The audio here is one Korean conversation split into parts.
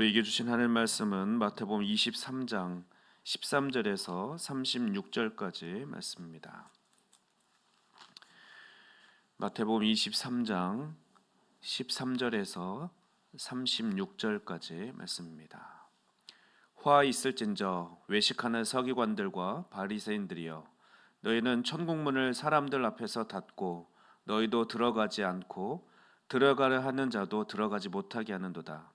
우리에게 주신 하나님 말씀은 마태복음 23장 13절에서 36절까지 말씀입니다. 마태복음 23장 13절에서 36절까지 말씀입니다. 화 있을진저 외식하는 서기관들과 바리새인들이여 너희는 천국문을 사람들 앞에서 닫고 너희도 들어가지 않고 들어가려 하는 자도 들어가지 못하게 하는도다.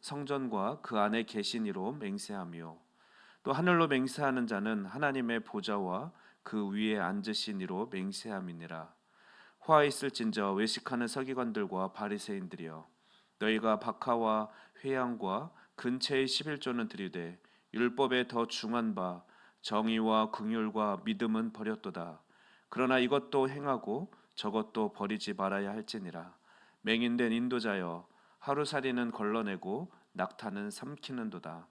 성전과 그 안에 계신 이로 맹세하며 또 하늘로 맹세하는 자는 하나님의 보좌와 그 위에 앉으신 이로 맹세함이니라. 화 있을진저 외식하는 서기관들과 바리새인들이여 너희가 박하와 회양과 근처의 11조는 드리되 율법에 더 중한 바 정의와 긍휼과 믿음은 버렸도다. 그러나 이것도 행하고 저것도 버리지 말아야 할지니라. 맹인된 인도자여 하루살이는 걸러내고 낙타는 삼키는도다.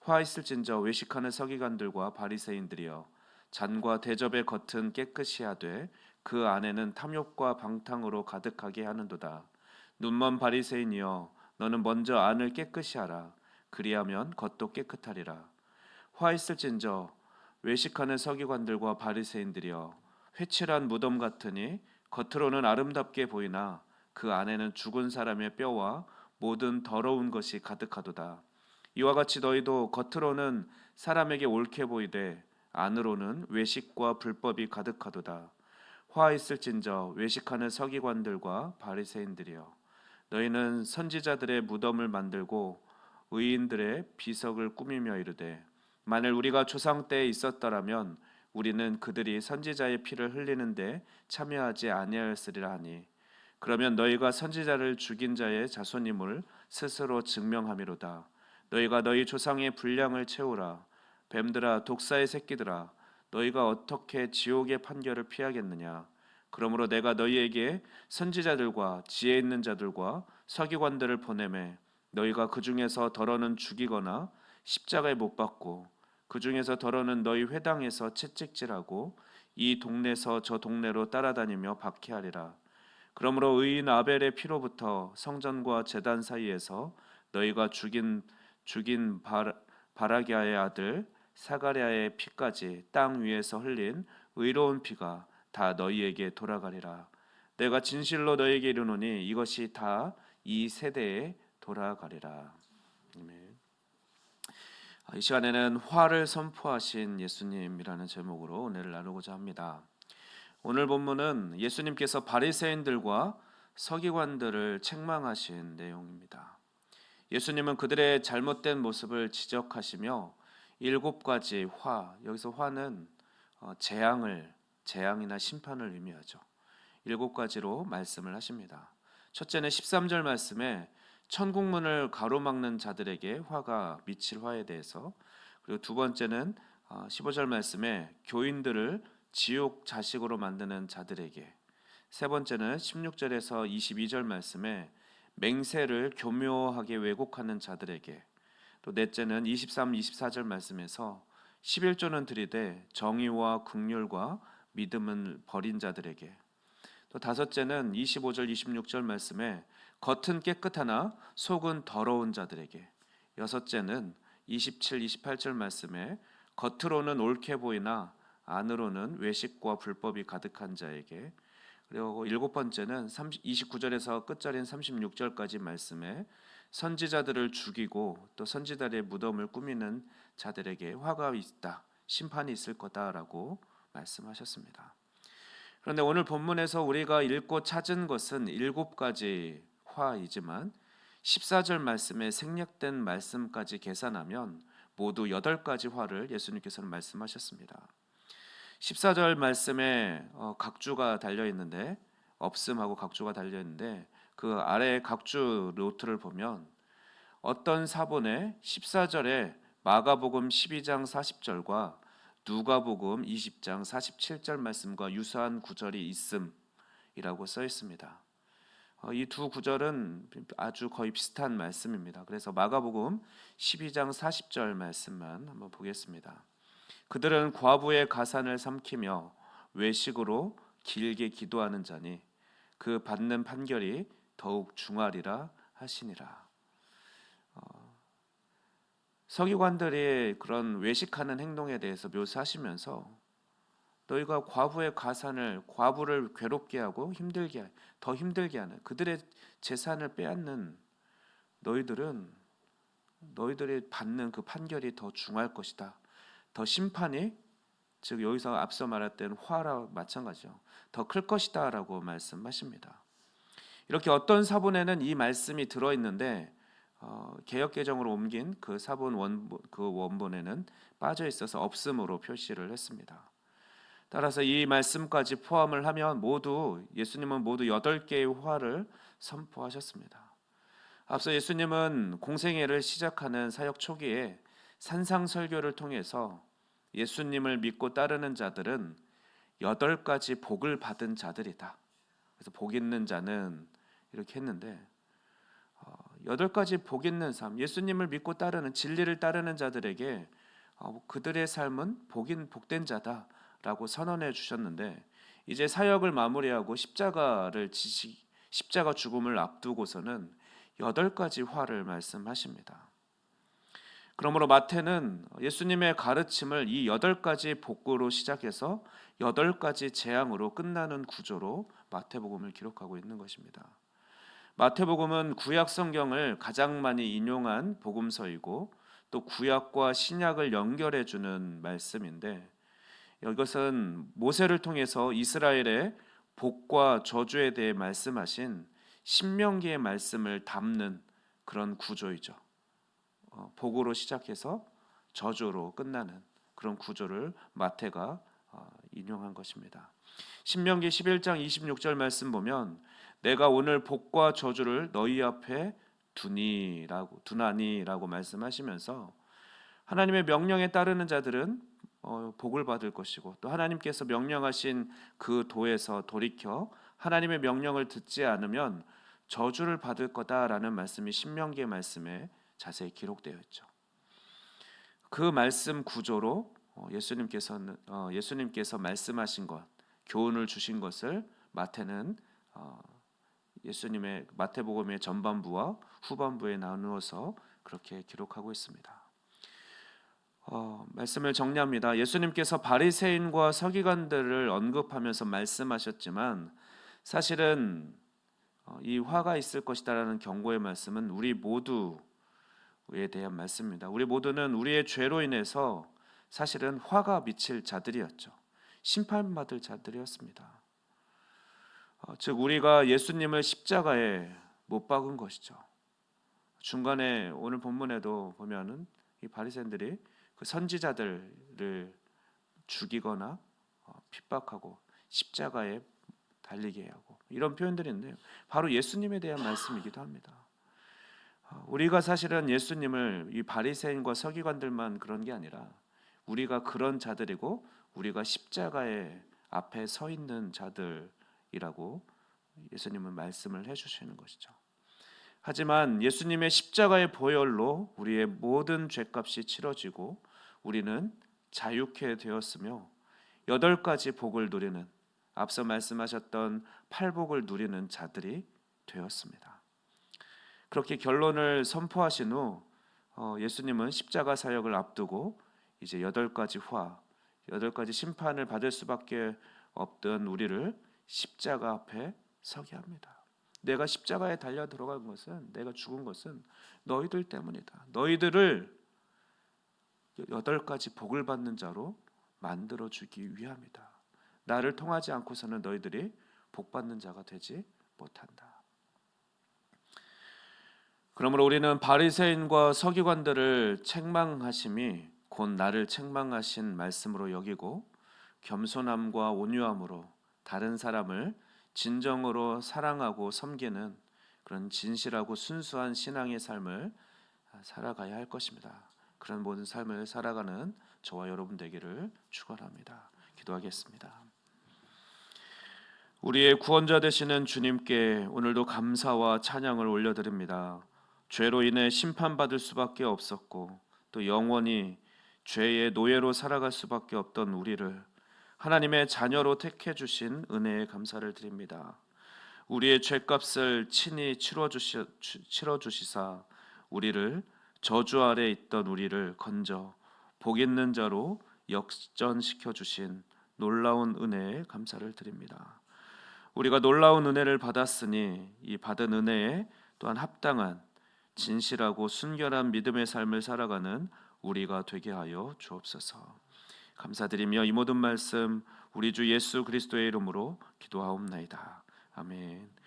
화 있을진저 외식하는 서기관들과 바리새인들이여 잔과 대접의 겉은 깨끗이 하되 그 안에는 탐욕과 방탕으로 가득하게 하는도다. 눈먼 바리새인이여 너는 먼저 안을 깨끗이 하라. 그리하면 겉도 깨끗하리라. 화 있을진저 외식하는 서기관들과 바리새인들이여 회칠한 무덤 같으니 겉으로는 아름답게 보이나 그 안에는 죽은 사람의 뼈와 모든 더러운 것이 가득하도다. 이와 같이 너희도 겉으로는 사람에게 옳게 보이되 안으로는 외식과 불법이 가득하도다. 화 있을진저 외식하는 서기관들과 바리새인들이여 너희는 선지자들의 무덤을 만들고 의인들의 비석을 꾸미며 이르되 만일 우리가 조상 때에 있었더라면 우리는 그들이 선지자의 피를 흘리는데 참여하지 아니하였으리라 하니 그러면 너희가 선지자를 죽인 자의 자손임을 스스로 증명함이로다. 너희가 너희 조상의 분량을 채우라. 뱀들아 독사의 새끼들아 너희가 어떻게 지옥의 판결을 피하겠느냐? 그러므로 내가 너희에게 선지자들과 지혜 있는 자들과 서기관들을 보내매 너희가 그 중에서 덜어는 죽이거나 십자가에 못 박고 그 중에서 덜어는 너희 회당에서 채찍질하고 이 동네에서 저 동네로 따라다니며 박해하리라. 그러므로 의인 아벨의 피로부터 성전과 제단 사이에서 너희가 죽인 죽인 바라기아의 아들 사가랴의 피까지 땅 위에서 흘린 의로운 피가 다 너희에게 돌아가리라. 내가 진실로 너희에게 이르노니 이것이 다 이 세대에 돌아가리라. 아, 이 시간에는 화를 선포하신 예수님이라는 제목으로 오늘 나누고자 합니다. 오늘 본문은 예수님께서 바리새인들과 서기관들을 책망하신 내용입니다. 예수님은 그들의 잘못된 모습을 지적하시며 일곱 가지 화 여기서 화는 어, 재앙을 재앙이나 심판을 의미하죠. 일곱 가지로 말씀을 하십니다. 첫째는 13절 말씀에 천국문을 가로막는 자들에게 화가 미칠 화에 대해서 그리고 두 번째는 15절 어, 말씀에 교인들을 지옥 자식으로 만드는 자들에게. 세 번째는 16절에서 22절 말씀에 맹세를 교묘하게 왜곡하는 자들에게. 또 넷째는 23, 24절 말씀에서 11조는 들이되 정의와 극률과 믿음은 버린 자들에게. 또 다섯째는 25절 26절 말씀에 겉은 깨끗하나 속은 더러운 자들에게. 여섯째는 27, 28절 말씀에 겉으로는 옳게 보이나 안으로는 외식과 불법이 가득한 자에게 그리고 일곱 번째는 29절에서 끝절인 36절까지 말씀에 선지자들을 죽이고 또 선지자의 무덤을 꾸미는 자들에게 화가 있다, 심판이 있을 거다라고 말씀하셨습니다. 그런데 오늘 본문에서 우리가 읽고 찾은 것은 일곱 가지 화이지만 14절 말씀에 생략된 말씀까지 계산하면 모두 여덟 가지 화를 예수님께서는 말씀하셨습니다. 14절 말씀에 어, 각주가 달려 있는데 없음하고 각주가 달려 있는데 그 아래 각주 노트를 보면 어떤 사본에 14절에 마가복음 12장 40절과 누가복음 20장 47절 말씀과 유사한 구절이 있음이라고 써 있습니다. 어, 이두 구절은 아주 거의 비슷한 말씀입니다. 그래서 마가복음 12장 40절 말씀만 한번 보겠습니다. 그들은 과부의 가산을 삼키며 외식으로 길게 기도하는 자니 그 받는 판결이 더욱 중하리라 하시니라. 어, 서기관들이 그런 외식하는 행동에 대해서 묘사하시면서 너희가 과부의 가산을 과부를 괴롭게 하고 힘들게 하- 더 힘들게 하는 그들의 재산을 빼앗는 너희들은 너희들이 받는 그 판결이 더 중할 것이다. 더 심판이 즉 여기서 앞서 말했던 화라 마찬가지죠. 더 클 것이다라고 말씀하십니다. 이렇게 어떤 사본에는 이 말씀이 들어 있는데 어, 개역 개정으로 옮긴 그 사본 원본 그 원본에는 빠져 있어서 없음으로 표시를 했습니다. 따라서 이 말씀까지 포함을 하면 모두 예수님은 모두 여덟 개의 화를 선포하셨습니다. 앞서 예수님은 공생애를 시작하는 사역 초기에 산상 설교를 통해서 예수님을 믿고 따르는 자들은 여덟 가지 복을 받은 자들이다. 그래서 복 있는 자는 이렇게 했는데 어, 여덟 가지 복 있는 삶, 예수님을 믿고 따르는 진리를 따르는 자들에게 어, 그들의 삶은 복인 복된 자다라고 선언해 주셨는데 이제 사역을 마무리하고 십자가를 지시 십자가 죽음을 앞두고서는 여덟 가지 화를 말씀하십니다. 그러므로 마태는 예수님의 가르침을 이 여덟 가지 복구로 시작해서 여덟 가지 재앙으로 끝나는 구조로 마태복음을 기록하고 있는 것입니다. 마태복음은 구약 성경을 가장 많이 인용한 복음서이고 또 구약과 신약을 연결해 주는 말씀인데 이것은 모세를 통해서 이스라엘의 복과 저주에 대해 말씀하신 신명기의 말씀을 담는 그런 구조이죠. 어, 복으로 시작해서 저주로 끝나는 그런 구조를 마태가 어, 인용한 것입니다. 신명기 11장 26절 말씀 보면 내가 오늘 복과 저주를 너희 앞에 두니라고 두나니라고 말씀하시면서 하나님의 명령에 따르는 자들은 어, 복을 받을 것이고 또 하나님께서 명령하신 그 도에서 돌이켜 하나님의 명령을 듣지 않으면 저주를 받을 거다라는 말씀이 신명기의 말씀에 자세히 기록되어 있죠. 그 말씀 구조로 어, 예수님께서는 어, 예수님께서 말씀하신 것, 교훈을 주신 것을 마태는 어, 예수님의 마태복음의 전반부와 후반부에 나누어서 그렇게 기록하고 있습니다. 어, 말씀을 정리합니다. 예수님께서 바리새인과 서기관들을 언급하면서 말씀하셨지만 사실은 어, 이 화가 있을 것이다라는 경고의 말씀은 우리 모두 에 대한 말씀입니다. 우리 모두는 우리의 죄로 인해서 사실은 화가 미칠 자들이었죠. 심판받을 자들이었습니다. 어, 즉 우리가 예수님을 십자가에 못 박은 것이죠. 중간에 오늘 본문에도 보면은 이 바리새인들이 그 선지자들을 죽이거나 어, 핍박하고 십자가에 달리게 하고 이런 표현들이 있는데 바로 예수님에 대한 말씀이기도 합니다. 어, 우리가 사실은 예수님을 이 바리새인과 서기관들만 그런 게 아니라 우리가 그런 자들이고 우리가 십자가의 앞에 서 있는 자들이라고 예수님은 말씀을 해 주시는 것이죠. 하지만 예수님의 십자가의 보혈로 우리의 모든 죄값이 치러지고 우리는 자유케 되었으며 여덟 가지 복을 누리는 앞서 말씀하셨던 팔복을 누리는 자들이 되었습니다. 그렇게 결론을 선포하신 후 어, 예수님은 십자가 사역을 앞두고 이제 여덟 가지 화, 여덟 가지 심판을 받을 수밖에 없던 우리를 십자가 앞에 서게 합니다. 내가 십자가에 달려 들어간 것은 내가 죽은 것은 너희들 때문이다. 너희들을 여덟 가지 복을 받는 자로 만들어 주기 위함이다. 나를 통하지 않고서는 너희들이 복 받는 자가 되지 못한다. 그러므로 우리는 바리새인과 서기관들을 책망하심이 곧 나를 책망하신 말씀으로 여기고 겸손함과 온유함으로 다른 사람을 진정으로 사랑하고 섬기는 그런 진실하고 순수한 신앙의 삶을 살아가야 할 것입니다. 그런 모든 삶을 살아가는 저와 여러분 되기를 축원합니다. 기도하겠습니다. 우리의 구원자 되시는 주님께 오늘도 감사와 찬양을 올려드립니다. 죄로 인해 심판받을 수밖에 없었고 또 영원히 죄의 노예로 살아갈 수밖에 없던 우리를 하나님의 자녀로 택해 주신 은혜에 감사를 드립니다. 우리의 죄값을 친히 치러 주시 치러 주시사 우리를 저주 아래 있던 우리를 건져 복 있는 자로 역전시켜 주신 놀라운 은혜에 감사를 드립니다. 우리가 놀라운 은혜를 받았으니 이 받은 은혜에 또한 합당한 진실하고 순결한 믿음의 삶을 살아가는 우리가 되게 하여 주옵소서. 감사드리며 이 모든 말씀 우리 주 예수 그리스도의 이름으로 기도하옵나이다. 아멘.